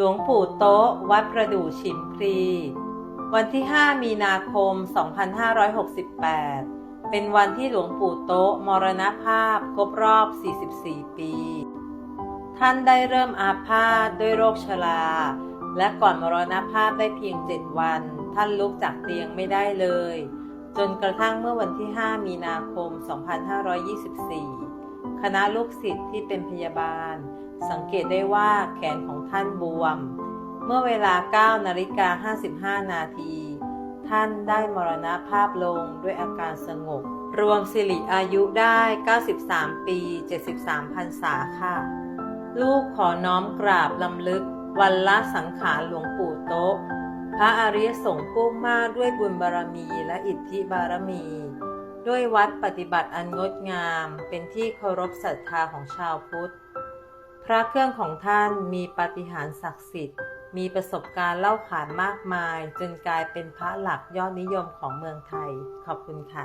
หลวงปู่โต๊ะ วัดประดู่ฉิมพลีวันที่ 5 มีนาคม 2568 เป็นวันที่หลวงปู่โต๊ะ มรณภาพครบรอบ 44 ปี ท่านได้เริ่มอาพาธด้วยโรคชรา และก่อนมรณภาพได้เพียง 7 วัน ท่านลุกจากเตียงไม่ได้เลย จนกระทั่งเมื่อวันที่ 5 มีนาคม 2524 คณะลูกศิษย์ที่เป็นพยาบาล สังเกตได้ว่าแขนของท่านบวม เมื่อเวลา 9 นาฬิกา 55 นาที ท่านได้มรณภาพลงด้วยอาการสงบ รวมสิริอายุได้ 93 ปี 73พรรษาค่ะ ลูกขอน้อมกราบลำลึก วันละสังขารหลวงปู่โต๊ะ พระอริยสงฆ์ผู้มากด้วยบุญบารมีและอิทธิบารมี ด้วยวัดปฏิบัติอันงดงาม เป็นที่เคารพศรัทธาของชาวพุทธ พระเครื่องของท่านมีปาฏิหาริย์ศักดิ์สิทธิ์ มีประสบการณ์เล่าขานมากมาย จนกลายเป็นพระหลักยอดนิยมของเมืองไทย ขอบคุณค่ะ